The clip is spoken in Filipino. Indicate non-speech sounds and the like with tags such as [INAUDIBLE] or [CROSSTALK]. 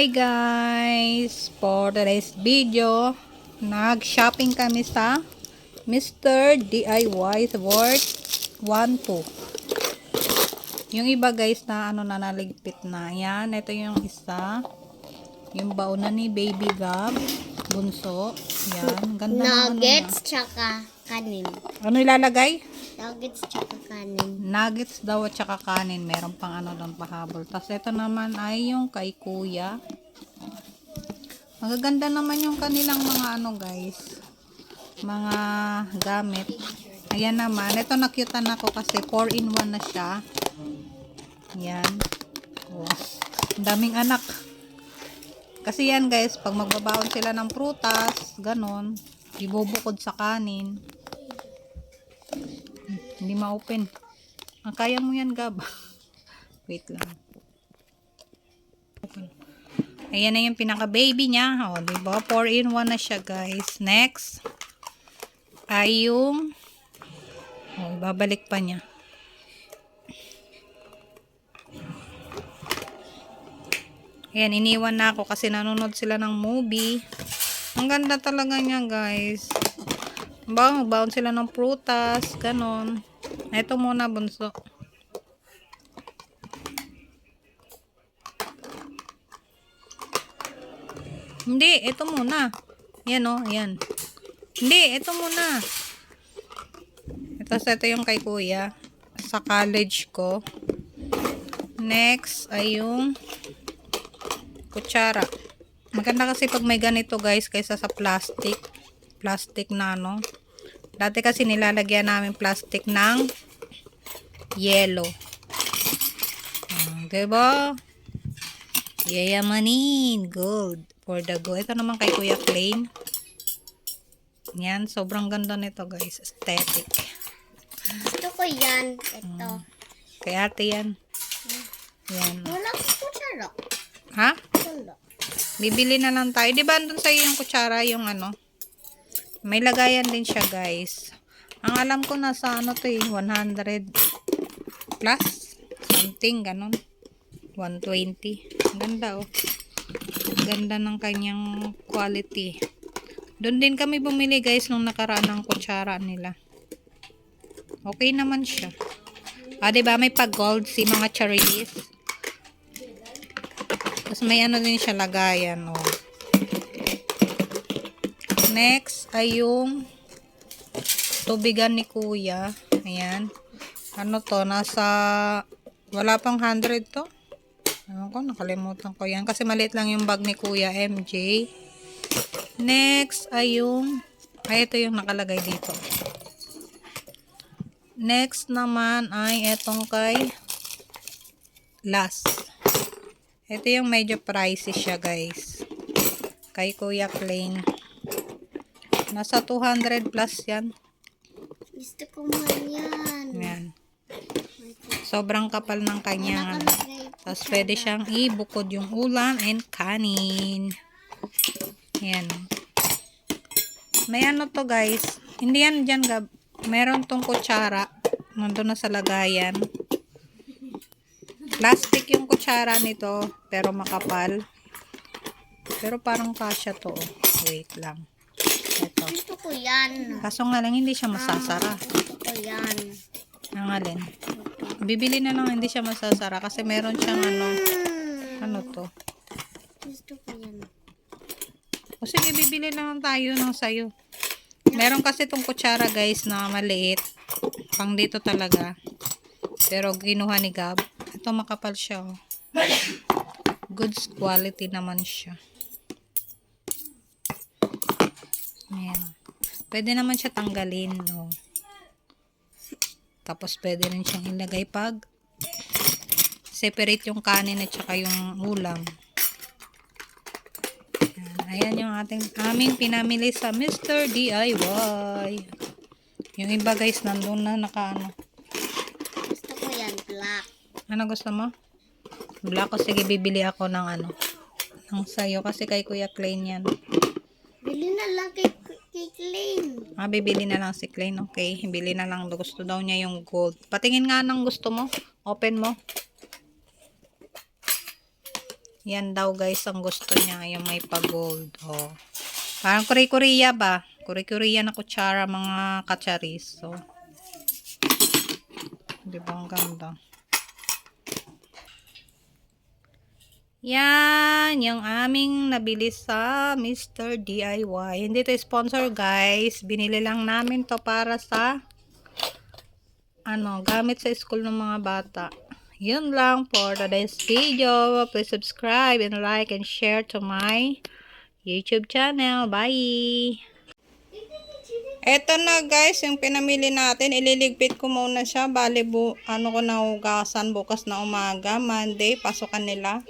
Hi guys! For today's video, nag-shopping kami sa Mr. DIY worth 1-2. Yung iba guys na ano na naligpit na. Yan, ito yung isa. Yung baon na ni Baby Gab. Bunso. Yan. Ganda na Nuggets tsaka kanin. Ano, ano ilalagay? Nuggets tsaka kanin. Nuggets daw at saka kanin. Meron pang ano doon pahabol. Tapos ito naman ay yung kay kuya. Magaganda naman yung kanilang mga ano guys. Mga gamit. Ayan naman. Ito nakyutan ako kasi 4 in 1 na siya. Yan. Oh. Ang daming anak. Kasi yan guys, pag magbabaon sila ng prutas, ganon, ibubukod sa kanin. Hindi ma-open. Ah, kaya mo yan, Gab. [LAUGHS] Wait lang. Open. Ayan na yung pinaka-baby niya. O, diba? 4 in 1 na siya, guys. Next. Ay yung o, babalik pa niya. Ayan, iniwan na ako kasi nanonood sila ng movie. Ang ganda talaga niya, guys. Ba, magbaon sila ng prutas, ganon. Ito muna, bunso. Hindi, ito muna. Yan o, yan. Hindi, ito muna. Ito, ito yung kay kuya. Sa college ko. Next ay yung kutsara. Maganda kasi pag may ganito guys kaysa sa plastic. Plastic na no. Dati kasi nilalagyan namin plastic ng yellow. Ah, diba? Yayamanin. Gold. For the go. Ito naman kay Kuya Plain. Yan. Sobrang ganda nito guys. Aesthetic. Gusto ko yan. Ito. Kay ate yan. Yan. Wala ko kutsara. Ha? Wala. Bibili na lang tayo. Di ba andun sa'yo yung kutsara, yung ano? May lagayan din siya, guys. Ang alam ko nasa ano to eh, 100 plus something, ganun. 120. Ang ganda oh. Ganda ng kanyang quality. Doon din kami bumili guys nung nakaraan ng kutsara nila. Okay naman siya. Ah, 'di ba may pag gold si mga cherries. Tapos may ano din siya lagayan, oh. Next ay yung tubigan ni kuya. Ayan. Ano to? Nasa wala pang 100 to. Ano ko, nakalimutan ko yan. Kasi maliit lang yung bag ni kuya MJ. Next ay yung ay ito yung nakalagay dito. Next naman ay etong kay last. Ito yung medyo pricey siya guys. Kay Kuya Plain. Nasa 200 plus yan. Gusto ko man yan. Yan. Sobrang kapal ng kanya. ano. Tapos pwede siyang ibukod yung ulam and kanin. Yan. May ano to guys. Hindi yan dyan gab. Meron tong kutsara. Nandun na sa lagayan. Plastic yung kutsara nito. Pero makapal. Pero parang kasya to. oh. Wait lang. Ito. Gusto ko yan. Kaso nga lang hindi siya masasara. Gusto ko yan. Ang alin. Bibili na lang hindi siya masasara kasi meron siyang ano. Hmm. Ano to? Gusto ko yan. O sige, bibili na lang tayo ng sayo. Meron kasi tong kutsara guys na maliit. Pang dito talaga. Pero ginuha ni Gab. Ito makapal siya oh. Goods quality naman siya. Ayan. Pwede naman siya tanggalin. No? Tapos pwede rin siyang ilagay pag separate yung kanin at saka yung ulam. Ayan, ayan yung ating aming pinamili sa Mr. DIY. Yung iba guys, nandun na naka ano. Gusto ko yan. Black. Ano gusto mo? Black ko. Sige, bibili ako ng ano. Ng sayo kasi kay Kuya Klein yan. Bili na lang kay, Clean. Ah, bibili na lang si Klein. Okay, bili na lang. Gusto daw niya yung gold. Patingin nga ng gusto mo. Open mo. Yan daw guys ang gusto niya, yung may pa-gold. Oh. Parang kuri-kuriya ba? Kuri-kuriya na kutsara mga kacharis. So, di ba ang ganda? Yan, yung aming nabili sa Mr. DIY. Hindi to sponsor guys. Binili lang namin to para sa ano, gamit sa school ng mga bata. Yun lang for today's video. Please subscribe and like and share to my YouTube channel. Bye! Eto na guys, yung pinamili natin, ililigpit ko muna siya. Bali, bu ano ko nahugasan bukas na umaga, Monday, pasukan nila.